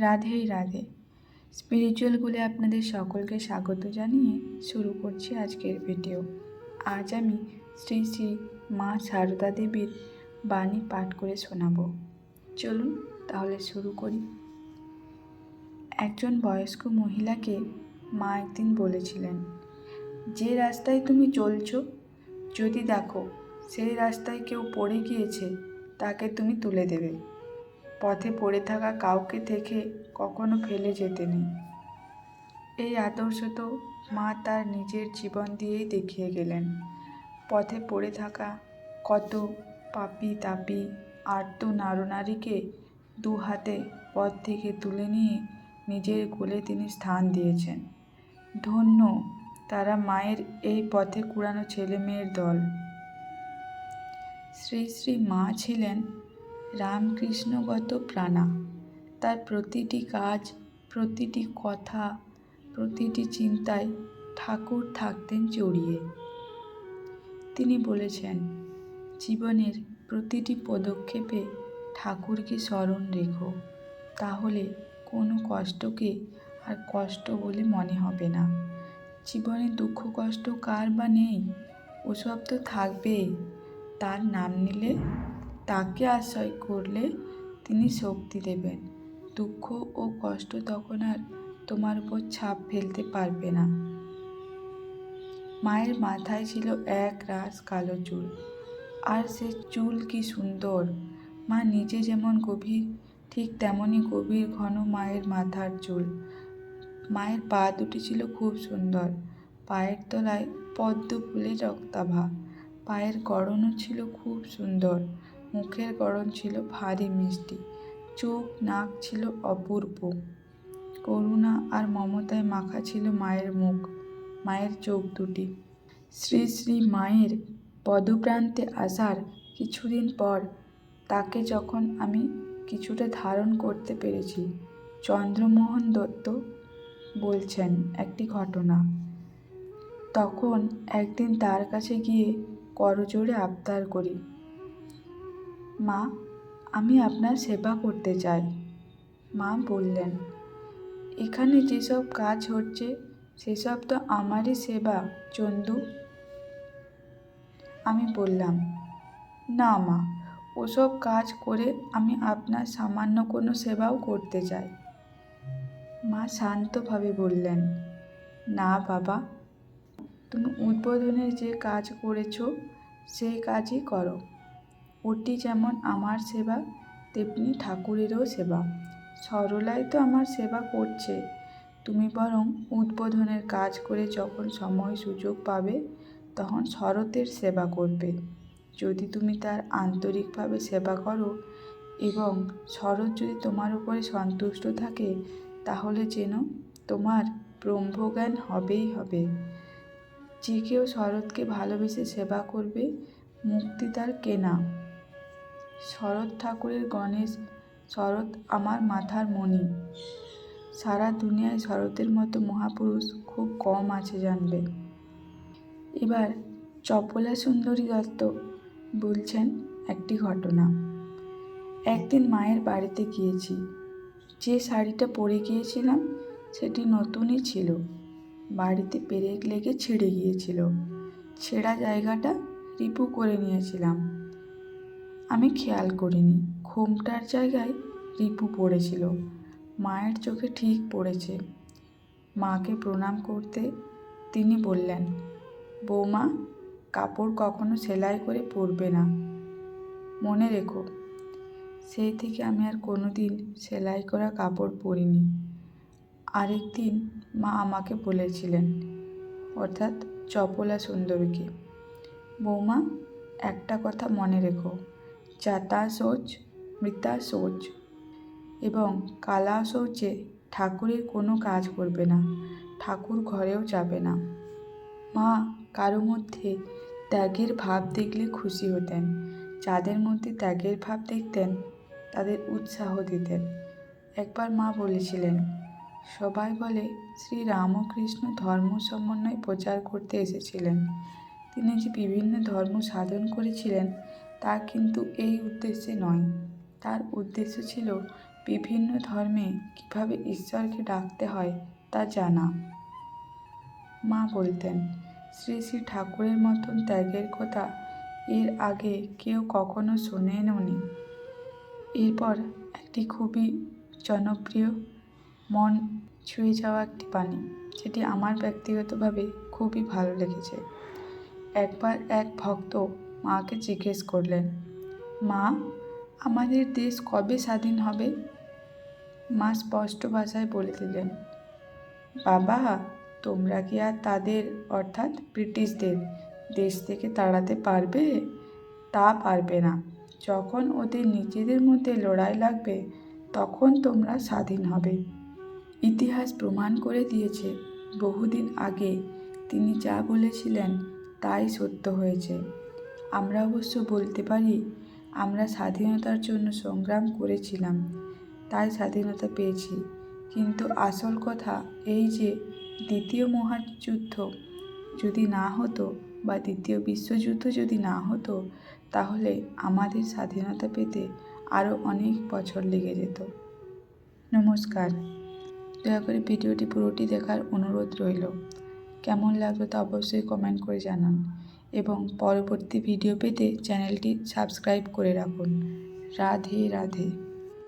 রাধেই Radhe. Spiritual বলে আপনাদের সকলকে স্বাগত জানিয়ে শুরু করছি আজকের ভিডিও আজ আমি শ্রী শ্রী মা সারদা দেবীর বাণী পাঠ করে শোনাবো। চলুন তাহলে শুরু করি। একজন বয়স্ক মহিলাকে মা একদিন বলেছিলেন, যে রাস্তায় তুমি চলছো, যদি দেখো সেই রাস্তায় কেউ পড়ে গিয়েছে, তাকে তুমি তুলে দেবে। পথে পড়ে থাকা কাউকে থেকে কখনো ফেলে যেতে নেই। এই আদর্শ তো মা তার নিজের জীবন দিয়েই দেখিয়ে গেলেন। পথে পড়ে থাকা কত পাপি তাপি আর্ত নারনারীকে দু হাতে পথ থেকে তুলে নিয়ে নিজের কোলে তিনি স্থান দিয়েছেন। ধন্য তারা মায়ের এই পথে কুড়ানো ছেলে মেয়ের দল। শ্রী শ্রী মা ছিলেন রামকৃষ্ণগত প্রাণা। তার প্রতিটি কাজ, প্রতিটি কথা, প্রতিটি চিন্তায় ঠাকুর থাকতেন জড়িয়ে তিনি বলেছেন, জীবনের প্রতিটি পদক্ষেপে ঠাকুরকে স্মরণ রেখো। তাহলে কোনো কষ্টকে আর কষ্ট বলে মনে হবে না। জীবনে দুঃখ, কষ্ট কার বা নেই? ওসব তো থাকবেই। তার নাম নিলে তাকে আশ্রয় করলে তিনি শক্তি দেবেন। দুঃখ ও কষ্ট তখন আর তোমার উপর ছাপ ফেলতে পারবে না। মায়ের মাথায় ছিল এক রাস কালো চুল। আর সে চুল কি সুন্দর! মা নিজে যেমন গভীর, ঠিক তেমনই গভীর ঘন মায়ের মাথার চুল। মায়ের পা দুটি ছিল খুব সুন্দর। পায়ের তলায় পদ্ম ফুলের রক্তাভা। পায়ের গড়নও ছিল খুব সুন্দর। মুখের গড়ন ছিল ভারী মিষ্টি, চোখ, নাক ছিল অপূর্ব। করুণা আর মমতায় মাখা ছিল মায়ের মুখ, মায়ের চোখ দুটি। শ্রী শ্রী মায়ের পদপ্রান্তে আসার কিছুদিন পর তাকে যখন আমি কিছুটা ধারণ করতে পেরেছি, চন্দ্রমোহন দত্ত বলছেন একটি ঘটনা। তখন একদিন তার কাছে গিয়ে করজোড়ে আবদার করি। মা, আমি আপনার সেবা করতে চাই। মা বললেন, এখানে যেসব কাজ হচ্ছে, সেসব তো আমারই সেবা, চন্দু। আমি বললাম, না মা, ওসব কাজ করে আমি আপনার সামান্য কোনো সেবাও করতে চাই। মা শান্তভাবে বললেন, না বাবা, তুমি উদ্বোধনের যে কাজ করেছ, সেই কাজই করো। ওটি যেমন আমার সেবা, তেমনি ঠাকুরেরও সেবা। সরলাই তো আমার সেবা করছে। তুমি বরং উদ্বোধনের কাজ করে যখন সময় সুযোগ পাবে, তখন শরতের সেবা করবে। যদি তুমি তার আন্তরিকভাবে সেবা করো এবং শরৎ যদি তোমার উপরে সন্তুষ্ট থাকে, তাহলে যেন তোমার ব্রহ্মজ্ঞান হবেই হবে। যে কেউ শরৎকে ভালোবেসে সেবা করবে, মুক্তি তার কেনা। শরৎ ঠাকুরের গণেশ, শরৎ আমার মাথার মণি। সারা দুনিয়ায় শরতের মতো মহাপুরুষ খুব কম আছে জানবে। এবার চপলা সুন্দরী দত্ত বলছেন একটি ঘটনা। একদিন মায়ের বাড়িতে গিয়েছি। যে শাড়িটা পরে গিয়েছিলাম সেটি নতুনই ছিল। বাড়িতে পেরেক লেগে ছিঁড়ে গিয়েছিল। ছেঁড়া জায়গাটা রিপু করে নিয়েছিলাম। আমি খেয়াল করিনি। ঘোমটার জায়গায় রিপু পড়েছিল। মায়ের চোখে ঠিক পড়েছে। মাকে প্রণাম করতে তিনি বললেন, বৌমা, কাপড় কখনো সেলাই করে পরবে না। মনে রেখো, সেই থেকে আমি আর কোনো দিন সেলাই করা কাপড় পরিনি। আরেক দিন মা আমাকে বলেছিলেন, অর্থাৎ চপলা সুন্দরীকে। বৌমা, একটা কথা মনে রেখো। চাতা শৌচ মৃতা শৌচ এবং কালা শৌচে ঠাকুরের কোনো কাজ করবে না, ঠাকুর ঘরেও যাবে না। মা কারও মধ্যে ত্যাগের ভাব দেখলে খুশি হতেন, যাদের মধ্যে ত্যাগের ভাব দেখতেন, তাদের উৎসাহ দিতেন। একবার মা বলেছিলেন, সবাই বলে শ্রী রামকৃষ্ণ ধর্ম সমন্বয় প্রচার করতে এসেছিলেন। তিনি যে বিভিন্ন ধর্ম সাধন করেছিলেন তা কিন্তু এই উদ্দেশ্যে নয়। তার উদ্দেশ্য ছিল বিভিন্ন ধর্মে কীভাবে ঈশ্বরকে ডাকতে হয় তা জানা। মা বলতেন, শ্রী শ্রী ঠাকুরের মতন ত্যাগের কথা এর আগে কেউ কখনো শোনেনওনি এরপর একটি খুবই জনপ্রিয়, মন ছুঁয়ে যাওয়া একটি বাণী, যেটি আমার ব্যক্তিগতভাবে খুবই ভালো লেগেছে। একবার এক ভক্ত মাকে জিজ্ঞেস করলেন, মা, আমাদের দেশ কবে স্বাধীন হবে? মা স্পষ্ট ভাষায় বলে দিলেন, বাবা, তোমরা কি আর তাদের, অর্থাৎ ব্রিটিশদের, দেশ থেকে তাড়াতে পারবে? তা পারবে না। যখন ওদের নিজেদের মধ্যে লড়াই লাগবে, তখন তোমরা স্বাধীন হবে। ইতিহাস প্রমাণ করে দিয়েছে, বহুদিন আগে তিনি যা বলেছিলেন তাই সত্য হয়েছে। আমরা অবশ্য বলতে পারি, আমরা স্বাধীনতার জন্য সংগ্রাম করেছিলাম, তাই স্বাধীনতা পেয়েছি। কিন্তু আসল কথা এই যে দ্বিতীয় মহাযুদ্ধ যদি না হতো বা দ্বিতীয় বিশ্বযুদ্ধ যদি না হতো, তাহলে আমাদের স্বাধীনতা পেতে আরও অনেক বছর লেগে যেত। নমস্কার। দয়া করে ভিডিওটি পুরোটি দেখার অনুরোধ রইল। কেমন লাগল তা অবশ্যই কমেন্ট করে জানান। এবং পরবর্তী ভিডিও পেতে চ্যানেলটি সাবস্ক্রাইব করে রাখুন। রাধে রাধে।